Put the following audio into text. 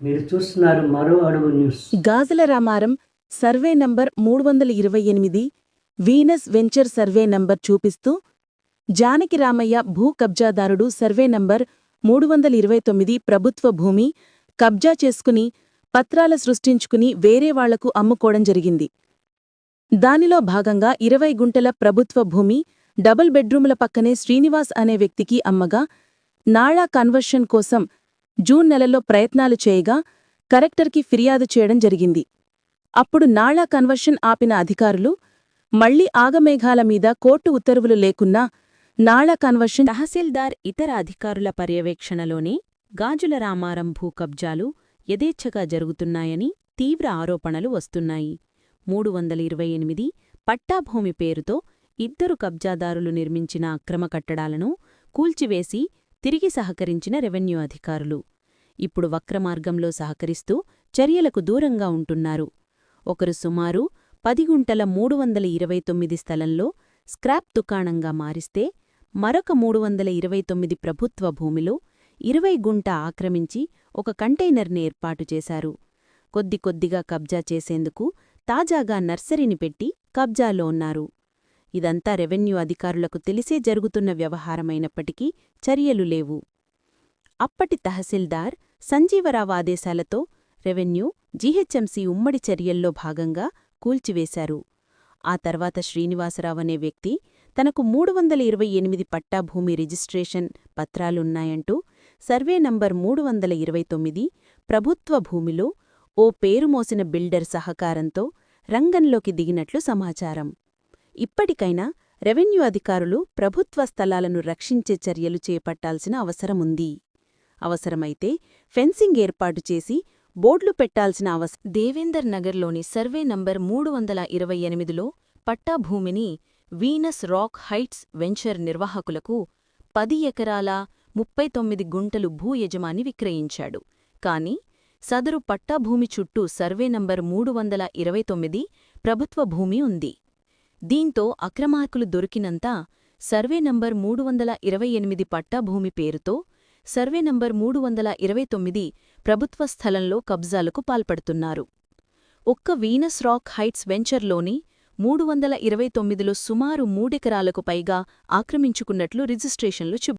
చూస్తున్నారు మరో అడుగు news. Gajula Ramaram survey number మూడు వందల ఇరవై ఎనిమిది వీనస్ వెంచర్ సర్వే నంబర్ చూపిస్తూ జానకి రామయ్య భూ కబ్జాదారుడు సర్వే నంబర్ మూడు వందల ఇరవై తొమ్మిది ప్రభుత్వ భూమి కబ్జా చేసుకుని పత్రాల సృష్టించుకుని వేరే వాళ్ళకు అమ్ముకోవడం జరిగింది. దానిలో భాగంగా ఇరవై గుంటల ప్రభుత్వ భూమి డబుల్ బెడ్రూముల పక్కనే శ్రీనివాస్ అనే వ్యక్తికి అమ్మగా నాళా కన్వర్షన్ కోసం జూన్ నెలలో ప్రయత్నాలు చేయగా కరెక్టర్కి ఫిర్యాదు చేయడం జరిగింది. అప్పుడు నాళా కన్వర్షన్ ఆపిన అధికారులు మళ్ళీ ఆగమేఘాల మీద కోర్టు ఉత్తర్వులు లేకున్నా నాళా కన్వర్షన్ తహసీల్దార్ ఇతర అధికారుల పర్యవేక్షణలోనే గాజుల రామారం భూ కబ్జాలు యథేచ్ఛగా జరుగుతున్నాయని తీవ్ర ఆరోపణలు వస్తున్నాయి. మూడు వందల ఇరవై ఎనిమిది పట్టాభూమి పేరుతో ఇద్దరు కబ్జాదారులు నిర్మించిన అక్రమ కట్టడాలను కూల్చివేసి తిరిగి సహకరించిన రెవెన్యూ అధికారులు. ఇప్పుడు వక్రమార్గంలో సహకరిస్తూ చర్యలకు దూరంగా ఉంటున్నారు. ఒకరు సుమారు పది గుంటల మూడు వందల ఇరవై తొమ్మిది స్థలంలో స్క్రాప్ దుకాణంగా మారిస్తే మరొక మూడు వందల ఇరవై తొమ్మిది ప్రభుత్వ భూమిలో ఇరవై గుంట ఆక్రమించి ఒక కంటైనర్ని ఏర్పాటు చేశారు. కొద్ది కొద్దిగా కబ్జా చేసేందుకు తాజాగా నర్సరీని పెట్టి కబ్జాలో ఉన్నారు. ఇదంతా రెవెన్యూ అధికారులకు తెలిసే జరుగుతున్న వ్యవహారమైనప్పటికీ చర్యలు లేవు. అప్పటి తహసీల్దార్ సంజీవరావు ఆదేశాలతో రెవెన్యూ జీహెచ్ఎంసీ ఉమ్మడి చర్యల్లో భాగంగా కూల్చివేశారు. ఆ తర్వాత శ్రీనివాసరావు అనే వ్యక్తి తనకు మూడు వందల ఇరవై ఎనిమిది పట్టా భూమి రిజిస్ట్రేషన్ పత్రాలున్నాయంటూ సర్వే నంబర్ మూడు వందల ఇరవై తొమ్మిది ప్రభుత్వ భూమిలో ఓ పేరుమోసిన బిల్డర్ సహకారంతో రంగంలోకి దిగినట్లు సమాచారం. ఇప్పటికైనా రెవెన్యూ అధికారులు ప్రభుత్వ స్థలాలను రక్షించే చర్యలు చేపట్టాల్సిన అవసరముంది. అవసరమైతే ఫెన్సింగ్ ఏర్పాటు చేసి బోర్డులు పెట్టాల్సిన అవస దేవేందర్ నగర్లోని సర్వే నంబర్ మూడు వందల ఇరవై ఎనిమిదిలో పట్టాభూమిని వీనస్ రాక్ హైట్స్ వెంచర్ నిర్వాహకులకు పది ఎకరాల ముప్పై తొమ్మిది గుంటలు భూ యజమాని విక్రయించాడు. కాని సదరు పట్టాభూమి చుట్టూ సర్వే నంబర్ మూడు వందల ఇరవై తొమ్మిది ప్రభుత్వ భూమి ఉంది. దీంతో అక్రమార్కులు దొరికినంత సర్వే నంబర్ మూడు వందల ఇరవై ఎనిమిది పట్టా భూమి పేరుతో సర్వే నంబర్ మూడు వందల ఇరవై తొమ్మిది ప్రభుత్వ స్థలంలో కబ్జాలకు పాల్పడుతున్నారు. ఒక్క వీనస్ రాక్ హైట్స్ వెంచర్లోని మూడు వందల ఇరవై తొమ్మిదిలో సుమారు మూడెకరాలకు పైగా ఆక్రమించుకున్నట్లు రిజిస్ట్రేషన్లు